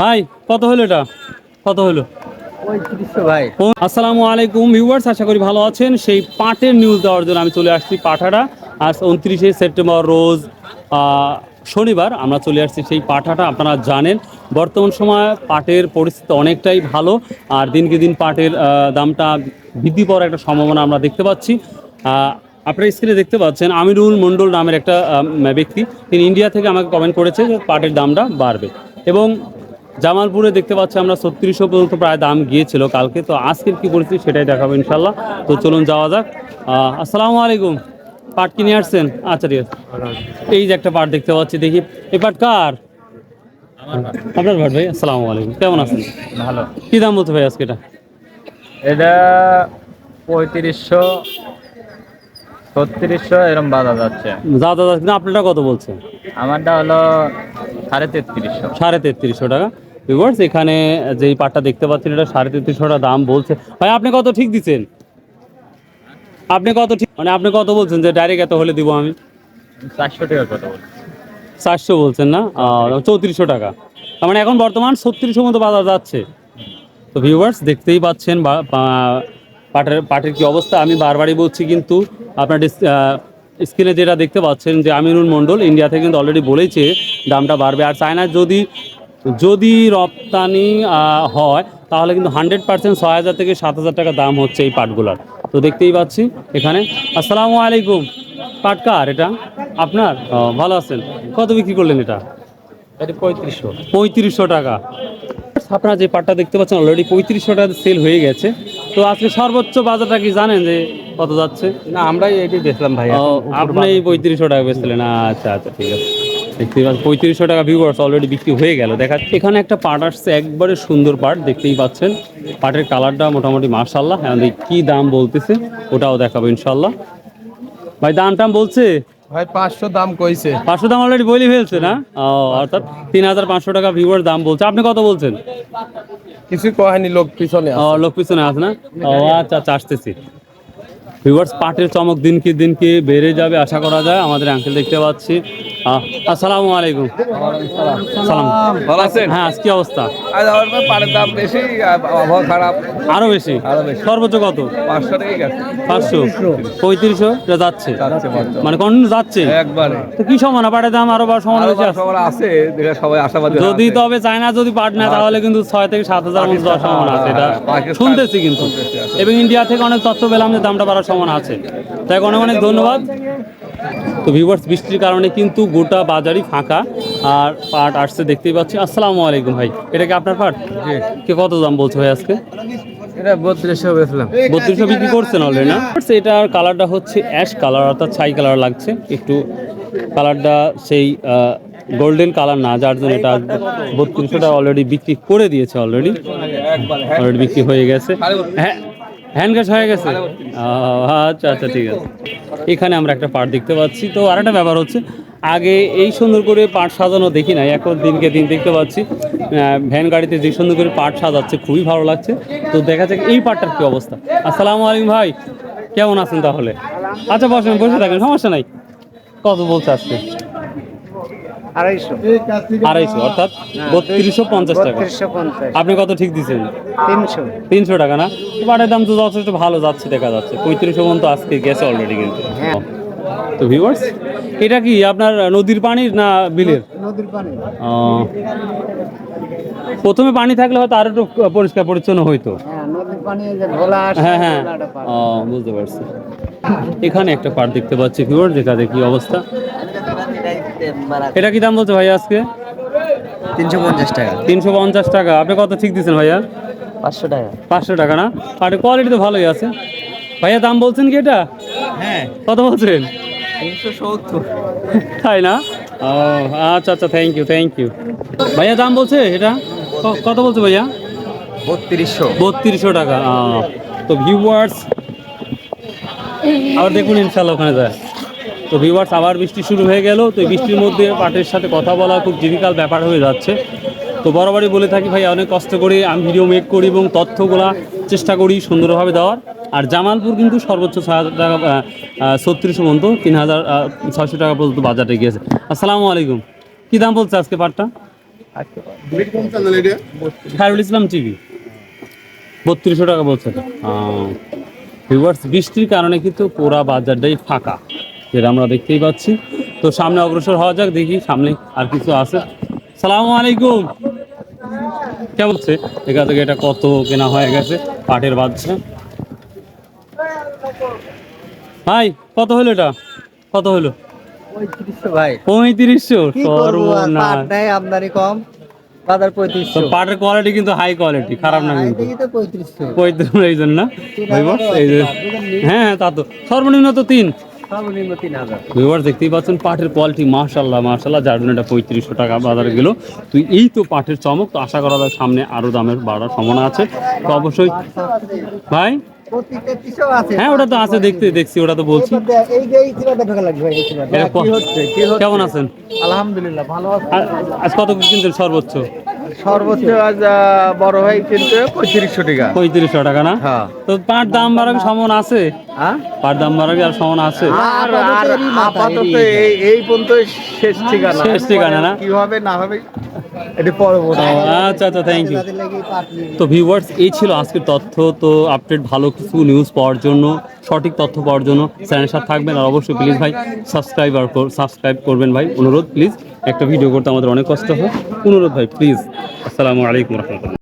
ভাই কত হলো এটা? কত হলো? ভাই। আসসালামু আলাইকুম ভিউয়ার্স আশা করি ভালো আছেন। সেই পাটের নিউজ দেওয়ার জন্য আমি চলে আসছি পাঠাটা। আজ উনত্রিশে সেপ্টেম্বর রোজ শনিবার আমরা চলে আসছি সেই পাঠাটা আপনারা জানেন। বর্তমান সময় পাটের পরিস্থিতি অনেকটাই ভালো আর দিনকে দিন পাটের দামটা বৃদ্ধি পাওয়ার একটা সম্ভাবনা আমরা দেখতে পাচ্ছি। আপনারা স্ক্রিনে দেখতে পাচ্ছেন আমিরুল মণ্ডল নামের একটা ব্যক্তি। তিনি ইন্ডিয়া থেকে আমাকে কমেন্ট করেছে যে পাটের দামটা বাড়বে। এবং জামালপুরে দেখতে পাচ্ছি আমরা ছত্রিশশো পর্যন্ত প্রায় দাম গিয়েছিল কালকে। তো আজকের কি পরিস্থিতি সেটাই দেখাবো ইনশাল্লাহ। তো চলুন যাওয়া যাক। আসসালামু আলাইকুম। পাট কিনে আসছেন? আচ্ছা ঠিক আছে। এই যে একটা পাট দেখতে পাচ্ছি দেখি। এই পাট কার? আপনার ভাট ভাই আসসালামু আলাইকুম। কেমন আছেন? ভালো। কি দাম বলতে ভাই আজকে এটা? এটা পঁয়ত্রিশশো ছত্রিশশো এরকম বাধা যাচ্ছে দাদা কিন্তু আপনারটা কত বলছেন আমারটা হলো সাড়ে তেত্রিশশো। সাড়ে তেত্রিশশো টাকা। ভিউয়ার্স এখানে যেই পাটটা দেখতে পাচ্ছেন এটা সাড়ে তেত্রিশশো টাকা দাম বলছে। ভাই আপনি কত ঠিক দিচ্ছেন? আপনি কত ঠিক মানে আপনি কত বলছেন যে ডাইরেক্ট এত হলে দিব আমি? চারশো টাকার কথা বলছি চারশো বলছেন না? চৌত্রিশশো টাকা। তার মানে এখন বর্তমান ছত্রিশশো মতো বাজার যাচ্ছে তো ভিউয়ার্স দেখতেই পাচ্ছেন পাটের পাটের কি অবস্থা? আমি বারবারই বলছি কিন্তু আপনার স্ক্রিনে যেটা দেখতে পাচ্ছেন যে আমিনুল মণ্ডল ইন্ডিয়া থেকে কিন্তু অলরেডি বলেছে দামটা বাড়বে। আর চায়নার যদি যদি রপ্তানি হয় তাহলে কিন্তু হান্ড্রেড পার্সেন্ট ছয় হাজার থেকে সাত হাজার টাকা দাম হচ্ছে এই পাটগুলোর। তো দেখতেই পাচ্ছি এখানে। আসসালামু আলাইকুম। পাট কার এটা? আপনার? ভালো আছেন। কত বিক্রি করলেন এটা? এটা পঁয়ত্রিশশো। পঁয়ত্রিশশো টাকা। আপনারা যে পাটটা দেখতে পাচ্ছেন অলরেডি পঁয়ত্রিশশো টাকা সেল হয়ে গেছে। তো আজকে সর্বোচ্চ বাজারটা কি জানেন যে কত যাচ্ছে? না আমরাই এটাই দেখলাম ভাই আপনি পঁয়ত্রিশশো টাকা বেচছিলেন। আচ্ছা আচ্ছা ঠিক আছে। দেখতেই পাচ্ছেন পঁয়ত্রিশশো টাকা ভিউয়ার্স অলরেডি বিক্রি হয়ে গেল। দেখা এখানে একটা পাট আসছে একবারে সুন্দর পাট দেখতেই পাচ্ছেন। পাটের কালারটা মোটামুটি মার্শাল্লাহ কি দাম বলতেছে ওটাও দেখাবো ইনশাল্লাহ ভাই দাম টাম বলছে? ভাই পাঁচশো দাম কইছে। পাঁচশো দাম অলরেডি বলি ফেলছে না? ও অর্থাৎ তিন হাজার পাঁচশো টাকা ভিউয়ার দাম বলছে। আপনি কত বলছেন? কিছু কহেনি লোক পিছনে ও লোক পিছনে আছে না? ও আচ্ছা আচ্ছা আসতেছি। ভিউয়ার্স পাটের চমক দিন কি দিন কি বেড়ে যাবে আশা করা যায়। আমাদের আঙ্কেল দেখতে পাচ্ছি। আসসালামু আলাইকুম। সালাম। ভালো আছেন? হ্যাঁ আজ কি অবস্থা। আজ আমার পাড়ের দাম বেশি আবহাওয়া খারাপ। আরও বেশি? আরও বেশি। সর্বোচ্চ কত? পাঁচশো টাকাই গেছে। পাঁচশো। পঁয়ত্রিশশো? যাচ্ছে। যাচ্ছে মানে কন্টিনিউ যাচ্ছে? একবারে। তো কি সমান? পাটের দাম আরও বা সমান বেশি আছে সবার আছে সবাই আশাবাদী যদি। তবে চায়না যদি পাট নেয় তাহলে কিন্তু ছয় থেকে সাত হাজার মতো দেওয়ার সম্ভাবনা আছে। এটা শুনতেছি কিন্তু। এবং ইন্ডিয়া থেকে অনেক তথ্য পেলাম যে দামটা বাড়ার সম্ভাবনা আছে। তাই অনেক অনেক ধন্যবাদ। তো ভিউয়ার্স বৃষ্টির কারণে কিন্তু গোটা বাজারই ফাঁকা আর পাট আসছে দেখতেই পাচ্ছি। আসসালামু আলাইকুম ভাই এটা কি আপনার পাট? কে কত দাম বলছে ভাই আজকে? এটা বত্রিশশো বেচলাম। বত্রিশশো বিক্রি করছেন অলরেডি না? এটার কালারটা হচ্ছে অ্যাশ কালার অর্থাৎ ছাই কালার লাগছে। একটু কালারটা সেই গোল্ডেন কালার না যার জন্য এটা বত্রিশশোটা অলরেডি বিক্রি করে দিয়েছে অলরেডি অলরেডি বিক্রি হয়ে গেছে। হ্যাঁ হ্যান্ড গ্যাস হয়ে গেছে? আচ্ছা আচ্ছা ঠিক আছে। এখানে আমরা একটা পাট দেখতে পাচ্ছি। তো আরেকটা ব্যাপার হচ্ছে, আগে এই সুন্দর করে পাট সাজানো দেখি না এখন দিনকে দিন দেখতে পাচ্ছি। ভ্যান গাড়িতে যে সুন্দর করে পাট সাজাচ্ছে, খুবই ভালো লাগছে। তো দেখা যাক এই পাটটার কি অবস্থা। আসসালামু আলাইকুম ভাই, কেমন আছেন তাহলে? আচ্ছা বসেন, বসে থাকেন, সমস্যা নাই। কত বলছে আজকে? আড়াইশো। আড়াইশো অর্থাৎ বত্রিশশো পঞ্চাশ টাকা। আপনি কত ঠিক দিচ্ছেন তিনশো। তিনশো টাকা না? পাটের দাম তো যথেষ্ট ভালো যাচ্ছে দেখা যাচ্ছে। পঁয়ত্রিশশো পর্যন্ত আজকে গেছে অলরেডি কিন্তু। হ্যাঁ। তো ভিউয়ার্স এটা কি আপনার নদীর পানির না বিলের? নদীর পানি। প্রথমে পানি থাকলে হয়তো আরও একটু পরিষ্কার পরিচ্ছন্ন হইতো। হ্যাঁ হ্যাঁ বুঝতে পারছি। এখানে একটা পাট দেখতে পাচ্ছি ভিউয়ার দেখা দেখি অবস্থা। এটা কি দাম বলছে ভাই আজকে? তিনশো পঞ্চাশ টাকা। তিনশো পঞ্চাশ টাকা। আপনি কত ঠিক দিচ্ছেন ভাইয়া? পাঁচশো টাকা। পাঁচশো টাকা না? পাটের কোয়ালিটি তো ভালোই আছে। ভাইয়া দাম বলছেন কি এটা? হ্যাঁ। কত বলছেন? তিনশো সত্তর। তাই না? ও আচ্ছা আচ্ছা থ্যাংক ইউ থ্যাংক ইউ ভাইয়া দাম বলছে এটা? কত বলছে ভাইয়া? বত্রিশশো। বত্রিশশো টাকা আহ, তো ভিউয়ার্স আবার দেখুন ইনশাল্লাহ ওখানে যায়। তো ভিউয়ার্স আবার বৃষ্টি শুরু হয়ে গেল, তো এই বৃষ্টির মধ্যে পাটের সাথে কথা বলা খুব ডিফিকাল্ট ব্যাপার হয়ে যাচ্ছে। তো বরাবরই বলে থাকি ভাই, অনেক কষ্ট করে আমি ভিডিও মেক করি এবং তথ্যগুলা চেষ্টা করি সুন্দরভাবে দেওয়ার। আর জামালপুর কিন্তু সর্বোচ্চ ছয় হাজার টাকা ছত্রিশশো পর্যন্ত তিন হাজার ছয়শো টাকা পর্যন্ত বাজারে গিয়েছে। আসসালামু আলাইকুম। কী দাম বলছে আজকে পাটটা? খায়রুল ইসলাম টিভি। বত্রিশশো টাকা বলছে। বৃষ্টির কারণে কিন্তু পুরা বাজারটাই ফাঁকা। যেটা আমরা দেখতেই পাচ্ছি। তো সামনে অগ্রসর হওয়া যাক দেখি সামনে আর কিছু আছে। সালাম আলাইকুম। কেমন হচ্ছে এখান থেকে এটা কত কেনা হয়ে গেছে? পাটের বাচ্চা ভাই কত হলো এটা? কত হলো? পঁয়ত্রিশশো কি আমদানি কম। বাজার পাটের কোয়ালিটি কিন্তু হাই কোয়ালিটি খারাপ না কিন্তু। পঁয়ত্রিশশো। পঁয়ত্রিশ এই জন্য। হ্যাঁ হ্যাঁ তা তো। সর্বনিম্ন তো তিন। দেখতেই পাচ্ছেন পাটের কোয়ালিটি মাশাল্লাহ মাশাল্লাহ যার জন্য এটা পঁয়ত্রিশশো টাকা বাজারে গেল তো এই তো পাটের চমক তো আশা করা যায় সামনে আরও দামের বাড়ার সম্ভাবনা আছে। তো অবশ্যই ভাই? হ্যাঁ ওটা তো আছে দেখতে দেখছি ওটা তো বলছি। কেমন আছেন? আলহামদুলিল্লাহ ভালো আজ কত কিনতেন সর্বোচ্চ? সর্বোচ্চ বড় ভাই কিনতে পঁয়ত্রিশশো টাকা। পঁয়ত্রিশশো টাকা না? হ্যাঁ। তো পাট দাম বাড়ার সম্ভাবনা আছে? হ্যাঁ? পাট দাম বাড়ার আর সম্ভাবনা আছে? আর আপাতত। এই এই পর্যন্ত শেষ ঠিকানা। শেষ ঠিকানা না? কি হবে না হবে এটি পরবর্তী। আচ্ছা আচ্ছা থ্যাংক ইউ তো ভিউয়ার্স এই ছিল আজকের তথ্য। তো আপডেট ভালো কিছু নিউজ পাওয়ার জন্য সঠিক তথ্য পাওয়ার জন্য চ্যানেলের সাথে থাকবেন। আর অবশ্যই প্লিজ ভাই সাবস্ক্রাইব আর সাবস্ক্রাইব করবেন ভাই। অনুরোধ প্লিজ একটা ভিডিও করতে আমাদের অনেক কষ্ট হয়। অনুরোধ ভাই প্লিজ আসসালামু আলাইকুম রহমতুল্লাহ।